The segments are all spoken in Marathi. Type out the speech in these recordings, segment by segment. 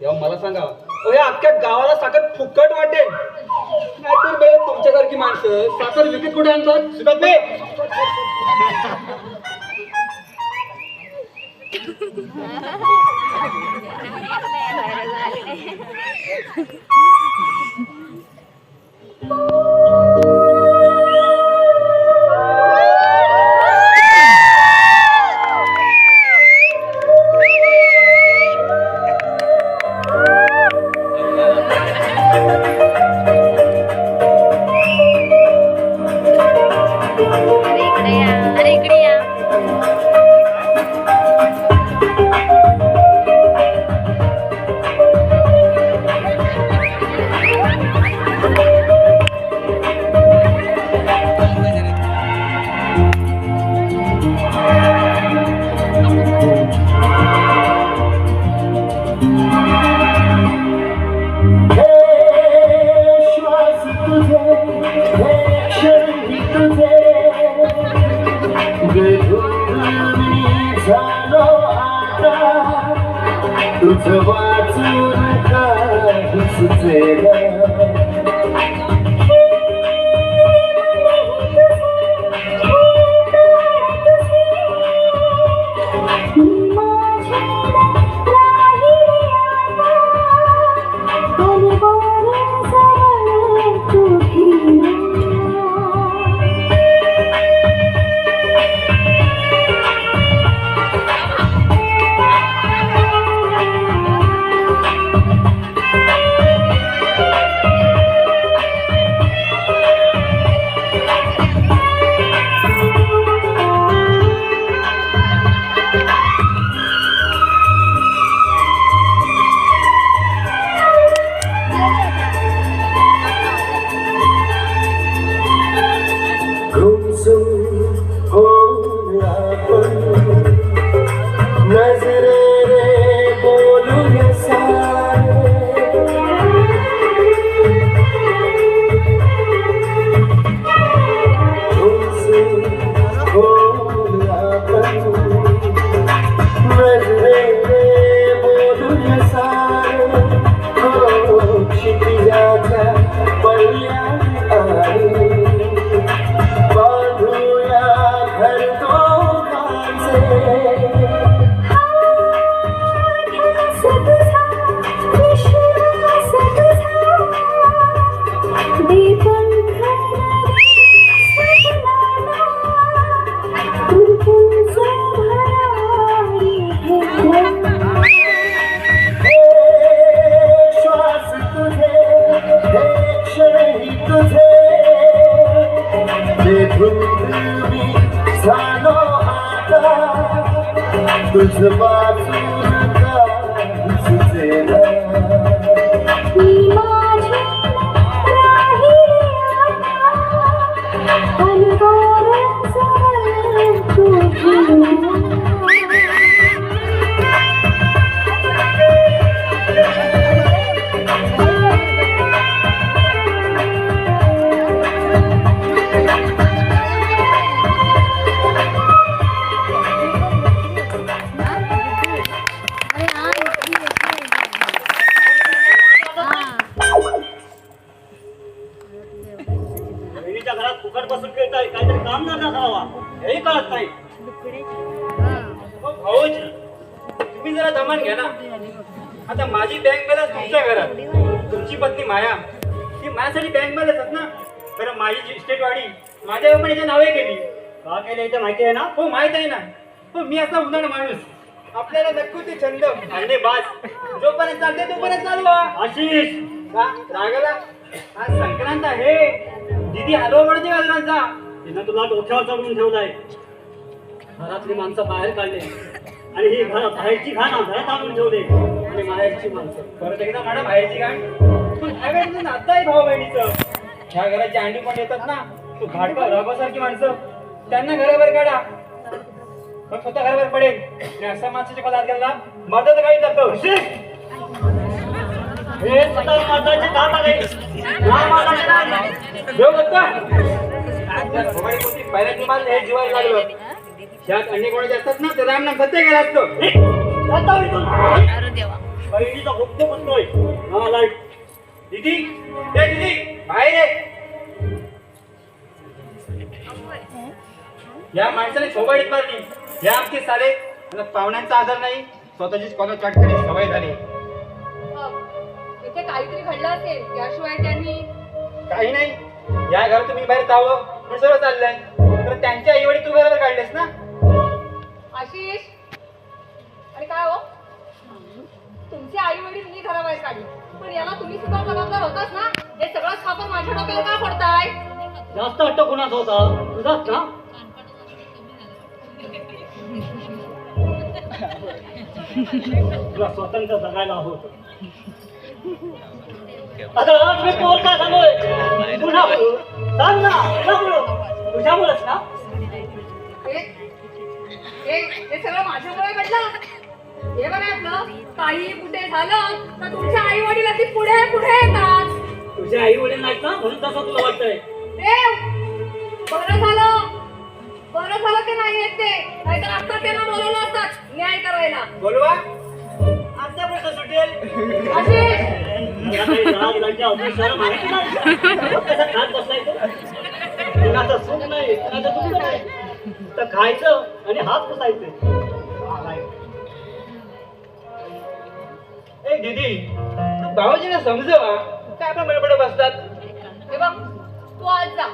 तेव्हा मला सांगा. अहो, या अख्ख्या गावाला साखर फुकट वाटेल. नाहीतर बे तुमच्यासारखी माणसं साखर विकत कुठे आणतात? सुद्धा बे अरे इकडे या अरे इकडे या काही तुझ फुकट बसून खेळताय काहीतरी काम करणार करावा हेही कळत नाही. भाऊजी तुम्ही जरा दमन घ्या ना. आता माझी बँक बॅलन्स तुमच्या घरात. तुमची पत्नी माया. ती माझ्यासाठी बँक बॅलन्स आहेत ना. बरं माझी इस्टेट वाढी माझ्या कंपनीच्या नावे केली का केलं इथं माहिती आहे ना? हो माहीत आहे ना. हो मी असा उदाहरण माणूस. आपल्याला नक्की ते छंद. आणि बास. जोपर्यंत चालते तोपर्यंत चालवा. आशिष. का? रागाला? आज संक्रांत आहे. दीदी हलवा पडते का जणांचा तिनं तुला डोक्यावर चढवून ठेवलाय. घरातली माणसं बाहेर काढले. आणि ही घर बाहेरची घाण घरात आणून ठेवले. आणि बाहेरची माणसं. परत एकदा मॅडम बाहेरची घाण. तू ह्यावेळेस नातं आहे भाऊ बहिणीचं. ह्या घराची अंडी पण येतात ना. तू घाटका राबासारखी माणसं. त्यांना घराबाहेर काढा. मग स्वतः घराबाहेर पडेल. आणि अशा माणसाच्या कलात गेला मदत काही जातो कोणाचे असतात ना तर राम नाम सत्य गेला असतो हे, हो बहिणीचा हा लाइट दीदी ए दीदी बाहेर ये. या माणसाने सोबाडीत मारली. या आमचे मला पाहुण्यांचा आधार नाही. स्वतःचीच कॉलर कट करायची सवय झाली. इथे काहीतरी घडलं असेल त्याशिवाय त्यांनी काही नाही. या घरात तुम्ही बाहेर जावं पण सर्व चाललंय. तर त्यांच्या आईवडील तू घरावर काढलेस ना? आशिष आणि काय हो? तुमचे आई वडील मी घराबाहेर काढले. पण याला तुम्ही सुद्धा जबाबदार होताच ना? हे सगळं खापर माझ्या डोक्याला का पडताय जास्त हट्ट कोणाचा होता? तुझाच ना? तुला स्वतंत्र जगायला होत. आता मी पोर काय सांगोय पुन्हा सांग ना बोलू तुझ्यामुळेच ना. हे सगळं माझ्यामुळे घडलं. हे बघा आपलं काही कुठे झालं तर तुमच्या आई वडील अगदी पुढे पुढे येतात. तुझे आई वडील नाहीत ना? म्हणून तसं तुला वाटतंय. देव बरं झालं. बरं झालं ते नाही येत ते? नाहीतर आता त्यांना बोलवलं असतात न्याय करायला. बोलवा. आमचा प्रश्न सुटेल? आशिष! मला काही राग राज्य अजून शरम आहे की नाही? कसा खात बसलाय तो? कुणाचं सुख नाही कुणाचं दुःख नाही तर खायचं आणि हात पुसायचे. ए दीदी तू समजवा. काय आपण बडबड बसतात? हे बघ तू आज जा.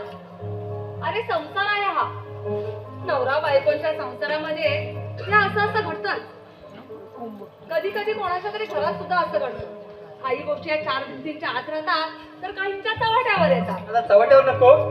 अरे संसार आहे हा. नवरा बायकोच्या संसारामध्ये हे असं असं कुंभ. कधी कधी कोणाच्या तरी घरात सुद्धा असं घडतं. काही गोष्टी या चार भिंतींच्या आत राहतात तर काहींच्या चव्हाट्यावर येतात. आता चवट्यावर नको.